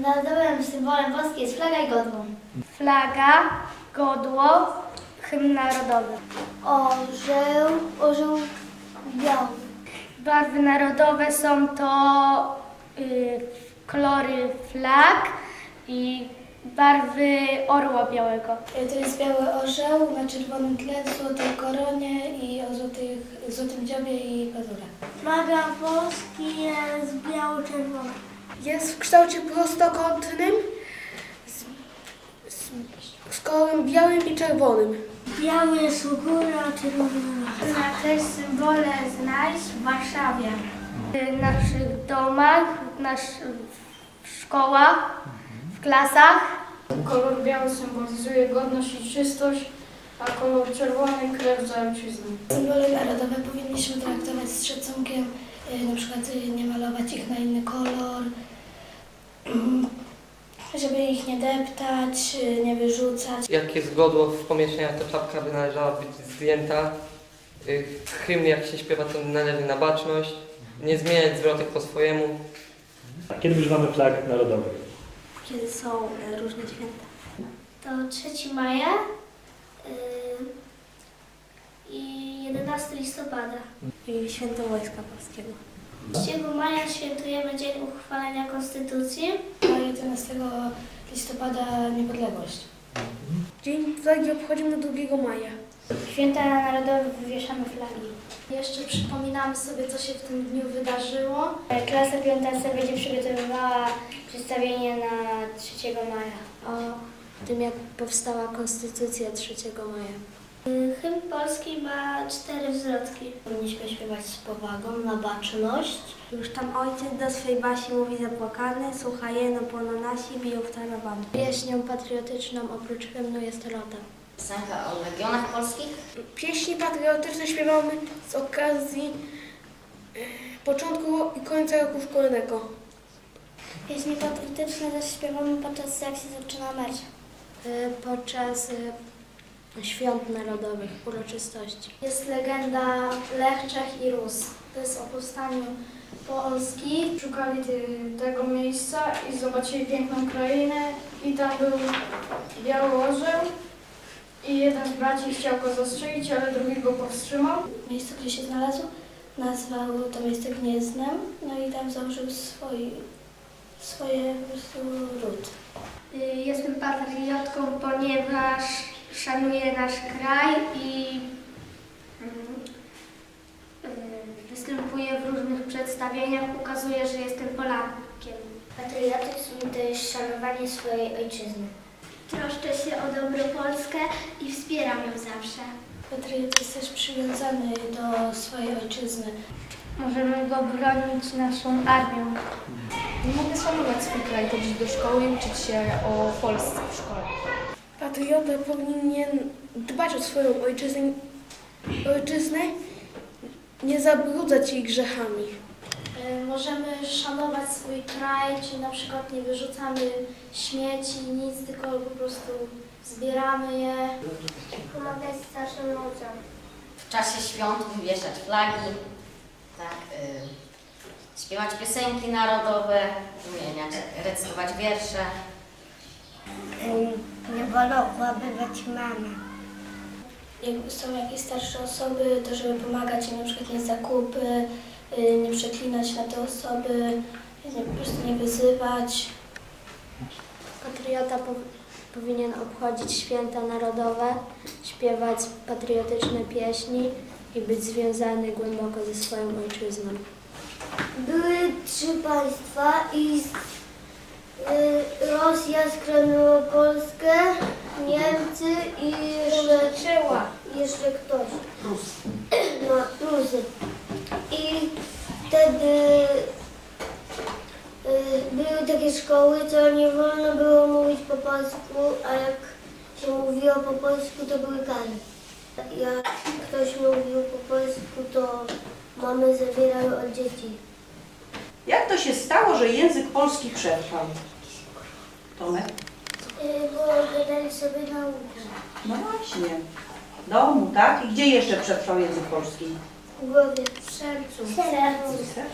Narodowym symbolem Polski jest flaga i godło. Flaga, godło, hymn narodowy. Orzeł, orzeł biały. Barwy narodowe są to y, kolory flag i barwy orła białego. To jest biały orzeł na czerwonym tle, w złotej koronie i o złotych, złotym dziobie i pazurach. Flaga Polski jest biało-czerwona. Jest w kształcie prostokątnym z, z, z kolorem białym i czerwonym. Biały jest u góry, a czerwony na też symbole znaleźć w Warszawie. W naszych domach, w, nasz, w szkołach, w klasach. Kolor biały symbolizuje godność i czystość, a kolor czerwony krew za ojczyznę. Symbole narodowe powinniśmy traktować z szacunkiem, y, na przykład y, nie malować ich na inny kolor, żeby ich nie deptać, y, nie wyrzucać. Jak jest godło w pomieszczeniach, to czapka by należała być zdjęta. Y, Hymn jak się śpiewa, to należy na baczność. Nie zmieniać zwrotek po swojemu. A kiedy używamy flag narodowych? Kiedy są e, różne święta. To 3 maja y, i 11 listopada. I święto Wojska Polskiego. 3 maja świętujemy Dzień Uchwalenia Konstytucji. A 11 listopada niepodległość. Dzień flagi obchodzimy 2 maja. Święta Narodowe wywieszamy flagi. Jeszcze przypominamy sobie, co się w tym dniu wydarzyło. Klasa piąta C będzie przygotowywała przedstawienie na 3 maja. O tym, jak powstała Konstytucja 3 maja. Hymn polski ma cztery zwrotki. Powinniśmy śpiewać z powagą, na baczność. Już tam ojciec do swej basi mówi zapłakany, słucha jeno pono nasi, biją w tarawany. Pieśnią patriotyczną oprócz hymnu jest rota. Piosenka o legionach polskich. Pieśni patriotyczne śpiewamy z okazji e, początku i końca roku szkolnego. Pieśni patriotyczne też śpiewamy podczas jak się zaczyna mecz. E, Podczas świąt narodowych, uroczystości. Jest legenda Lech, Czech i Rus. To jest o powstaniu Polski. Szukali tego miejsca i zobaczyli piękną krainę i tam był biały orzeł i jeden z braci chciał go zastrzelić, ale drugi go powstrzymał. Miejsce, gdzie się znalazł, nazwał to miejsce Gniezdnem, no i tam założył swój, swoje ród. Y, Jestem patriotką, ponieważ szanuję nasz kraj i mm, y, występuję w różnych przedstawieniach, ukazuję, że jestem Polakiem. Patriotyzm to jest szanowanie swojej ojczyzny. Troszczę się o dobro Polskę i wspieram ją zawsze. Patriot jest też przywiązany do swojej ojczyzny. Możemy go bronić naszą armią. Nie mogę szanować swój kraj, chodzić do szkoły i uczyć się o Polsce w szkole. Patriota powinien dbać o swoją ojczyznę, ojczyznę nie zabrudzać jej grzechami. Y, Możemy szanować swój kraj, czyli na przykład nie wyrzucamy śmieci, nic, tylko po prostu zbieramy je. Pomagać starszym ludziom. W czasie świąt wywieszać flagi, tak, y, śpiewać piosenki narodowe, wymieniać, recytować wiersze. Nie balowabywać mamy. Jak są jakieś starsze osoby, to żeby pomagać im na przykład nie zakupy, y, nie przeklinać na te osoby, nie, po prostu nie wyzywać. Patriota po, powinien obchodzić święta narodowe, śpiewać patriotyczne pieśni i być związany głęboko ze swoją ojczyzną. Były trzy państwa i Rosja skroniła Polskę, Niemcy i jeszcze, jeszcze ktoś. No, Rusy. I wtedy y, były takie szkoły, co nie wolno było mówić po polsku, a jak się mówiło po polsku, to były kary. Jak ktoś mówił po polsku, to mamy zabierały od dzieci. Jak to się stało, że język polski przetrwał? Tomek? Y, Bo gadali sobie na ucho. No właśnie. W domu, tak? I gdzie jeszcze przetrwał język polski? W głowie, w sercu. W sercu. W sercu.